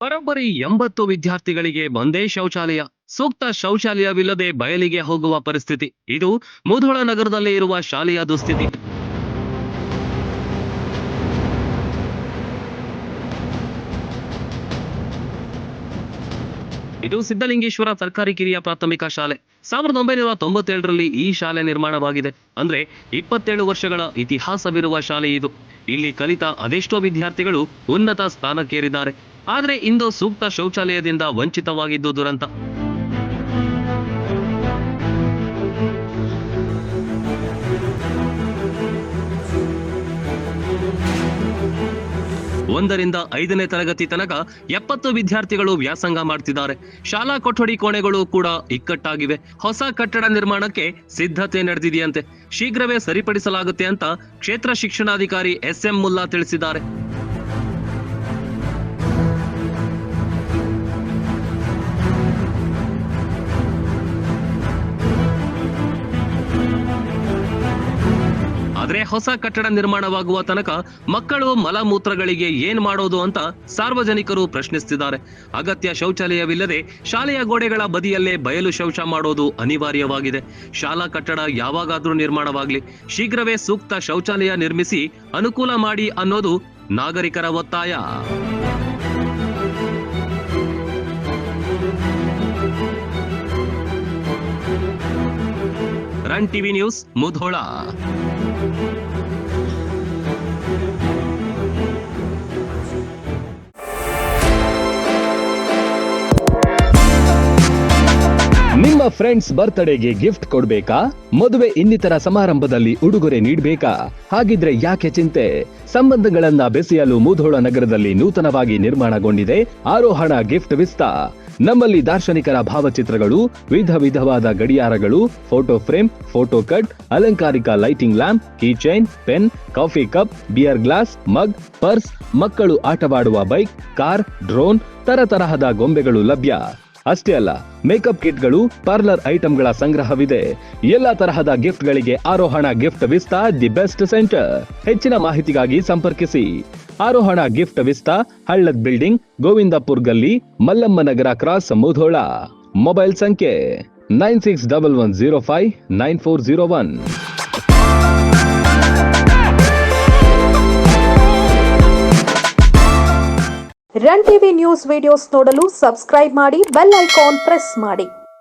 ಬರೋಬ್ಬರಿ ಎಂಬತ್ತು ವಿದ್ಯಾರ್ಥಿಗಳಿಗೆ ಒಂದೇ ಶೌಚಾಲಯ. ಸೂಕ್ತ ಶೌಚಾಲಯವಿಲ್ಲದೆ ಬಯಲಿಗೆ ಹೋಗುವ ಪರಿಸ್ಥಿತಿ. ಇದು ಮುಧೋಳ ನಗರದಲ್ಲಿ ಇರುವ ಶಾಲೆಯ ದುಸ್ಥಿತಿ. ಇದು ಸಿದ್ದಲಿಂಗೇಶ್ವರ ಸರ್ಕಾರಿ ಕಿರಿಯ ಪ್ರಾಥಮಿಕ ಶಾಲೆ. ಸಾವಿರದ ಒಂಬೈನೂರ ತೊಂಬತ್ತೇಳರಲ್ಲಿ ಈ ಶಾಲೆ ನಿರ್ಮಾಣವಾಗಿದೆ. ಅಂದ್ರೆ ಇಪ್ಪತ್ತೇಳು ವರ್ಷಗಳ ಇತಿಹಾಸವಿರುವ ಶಾಲೆ ಇದು. ಇಲ್ಲಿ ಕಲಿತ ಅದೆಷ್ಟೋ ವಿದ್ಯಾರ್ಥಿಗಳು ಉನ್ನತ ಸ್ಥಾನಕ್ಕೇರಿದ್ದಾರೆ. ಆದರೆ ಇಂದು ಸೂಕ್ತ ಶೌಚಾಲಯದಿಂದ ವಂಚಿತವಾಗಿದ್ದು ದುರಂತ. ಒಂದರಿಂದ ಐದನೇ ತರಗತಿ ತನಕ ಎಪ್ಪತ್ತು ವಿದ್ಯಾರ್ಥಿಗಳು ವ್ಯಾಸಂಗ ಮಾಡ್ತಿದ್ದಾರೆ. ಶಾಲಾ ಕೊಠಡಿ ಕೋಣೆಗಳು ಕೂಡ ಇಕ್ಕಟ್ಟಾಗಿವೆ. ಹೊಸ ಕಟ್ಟಡ ನಿರ್ಮಾಣಕ್ಕೆ ಸಿದ್ಧತೆ ನಡೆದಿದೆಯಂತೆ. ಶೀಘ್ರವೇ ಸರಿಪಡಿಸಲಾಗುತ್ತೆ ಅಂತ ಕ್ಷೇತ್ರ ಶಿಕ್ಷಣಾಧಿಕಾರಿ ಎಸ್ ಎಂ ಮುಲ್ಲಾ ತಿಳಿಸಿದ್ದಾರೆ. ಆದ್ರೆ ಹೊಸ ಕಟ್ಟಡ ನಿರ್ಮಾಣವಾಗುವ ತನಕ ಮಕ್ಕಳು ಮಲಮೂತ್ರಗಳಿಗೆ ಏನ್ ಮಾಡೋದು ಅಂತ ಸಾರ್ವಜನಿಕರು ಪ್ರಶ್ನಿಸುತ್ತಿದ್ದಾರೆ ಅಗತ್ಯ ಶೌಚಾಲಯವಿಲ್ಲದೆ ಶಾಲೆಯ ಗೋಡೆಗಳ ಬದಿಯಲ್ಲೇ ಬಯಲು ಶೌಚ ಮಾಡೋದು ಅನಿವಾರ್ಯವಾಗಿದೆ. ಶಾಲಾ ಕಟ್ಟಡ ಯಾವಾಗಾದ್ರೂ ನಿರ್ಮಾಣವಾಗ್ಲಿ. ಶೀಘ್ರವೇ ಸೂಕ್ತ ಶೌಚಾಲಯ ನಿರ್ಮಿಸಿ ಅನುಕೂಲ ಮಾಡಿ ಅನ್ನೋದು ನಾಗರಿಕರ ಒತ್ತಾಯ. Run TV news Mudhol. ನಿಮ್ಮ ಫ್ರೆಂಡ್ಸ್ ಬರ್ತ್ಡೇಗೆ ಗಿಫ್ಟ್ ಕೊಡ್ಬೇಕಾ? ಮದುವೆ ಇನ್ನಿತರ ಸಮಾರಂಭದಲ್ಲಿ ಉಡುಗೊರೆ ನೀಡಬೇಕಾ? ಹಾಗಿದ್ರೆ ಯಾಕೆ ಚಿಂತೆ? ಸಂಬಂಧಗಳನ್ನ ಬೆಸೆಯಲು ಮುಧೋಳ ನಗರದಲ್ಲಿ ನೂತನವಾಗಿ ನಿರ್ಮಾಣಗೊಂಡಿದೆ ಆರೋಹಣ ಗಿಫ್ಟ್ ವಿಸ್ತಾ ನಮ್ಮಲ್ಲಿ ದಾರ್ಶನಿಕರ ಭಾವಚಿತ್ರಗಳು ವಿಧ ವಿಧವಾದ ಗಡಿಯಾರಗಳು ಫೋಟೋ ಫ್ರೇಮ್ ಫೋಟೋ ಕಟ್ ಅಲಂಕಾರಿಕ lighting lamp key chain pen coffee cup beer glass mug purse ಮಕ್ಕಳು ಆಟವಾಡುವ ಬೈಕ್ ಕಾರ್ ಡ್ರೋನ್ ತರತರಹದ ಗೊಂಬೆಗಳು ಲಭ್ಯ. ಅಷ್ಟೇ ಅಲ್ಲ ಮೇಕಪ್ ಕಿಟ್ಗಳು ಪಾರ್ಲರ್ ಐಟಂಗಳ ಸಂಗ್ರಹವಿದೆ. ಎಲ್ಲಾ ತರಹದ ಗಿಫ್ಟ್ಗಳಿಗೆ Arohana gift Vista the best centre ಹೆಚ್ಚಿನ ಮಾಹಿತಿಗಾಗಿ ಸಂಪರ್ಕಿಸಿ. Arohana gift Vista, Hallad building ಗೋವಿಂದಪುರ್ ಗಲ್ಲಿ ಮಲ್ಲಮ್ಮ ನಗರ ಕ್ರಾಸ್ ಮುಧೋಳ. ಮೊಬೈಲ್ ಸಂಖ್ಯೆ nine six double one zero five nine four zero one. Run TV news videos ನೋಡಲು ಸಬ್ಸ್ಕ್ರೈಬ್ ಮಾಡಿ ಬೆಲ್ ಐಕಾನ್ ಪ್ರೆಸ್ ಮಾಡಿ.